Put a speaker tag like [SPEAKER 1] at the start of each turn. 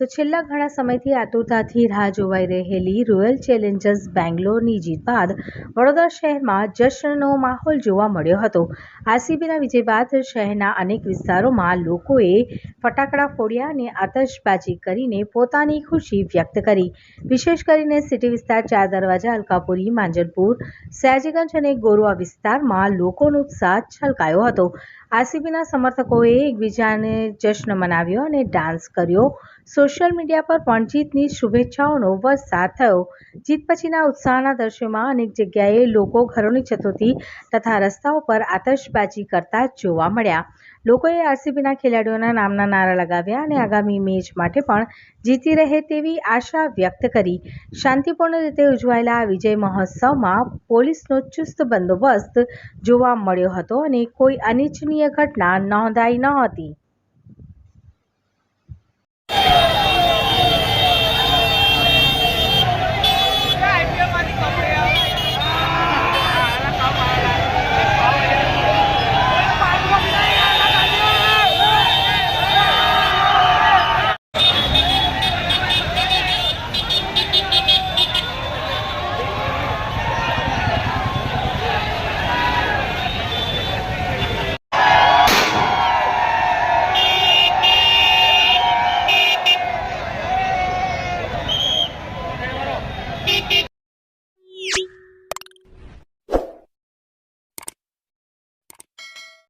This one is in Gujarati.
[SPEAKER 1] તો છેલ્લા ઘણા સમયથી આતુરતાથી રાહ જોવાઈ રહેલી રોયલ ચેલેન્જર્સ બેંગ્લોરની જીત બાદ વડોદરા શહેરમાં જશ્નનો માહોલ જોવા મળ્યો હતો. આરસીબીના વિજય બાદ શહેરના અનેક વિસ્તારોમાં લોકોએ ફટાકડા ફોડ્યા અને આતશબાજી કરીને પોતાની ખુશી વ્યક્ત કરી. વિશેષ કરીને સિટી વિસ્તાર ચાર દરવાજા, અલકાપુરી માંજરપુર સયાજીગંજ અને ગોરવા વિસ્તારમાં લોકોનો ઉત્સાહ છલકાયો હતો. આરસીબીના સમર્થકોએ એકબીજાને જશ્ન મનાવ્યો અને ડાન્સ કર્યો. સોશિયલ મીડિયા પર પણ જીતની શુભેચ્છાઓનો વરસાદ થયો. જીત પછીના ઉત્સાહના દ્રશ્યોમાં અનેક જગ્યાએ લોકો ઘરોની છતોથી તથા રસ્તાઓ પર આતશબાજી કરતા જોવા મળ્યા. લોકોએ આરસીબીના ખેલાડીઓના નામના નારા લગાવ્યા અને આગામી મેચ માટે પણ જીતી રહે તેવી આશા વ્યક્ત કરી. શાંતિપૂર્ણ રીતે ઉજવાયેલા આ વિજય મહોત્સવમાં પોલીસનો ચુસ્ત બંદોબસ્ત જોવા મળ્યો હતો અને કોઈ અનિચ્છનીય ઘટના નોંધાઈ ન હતી.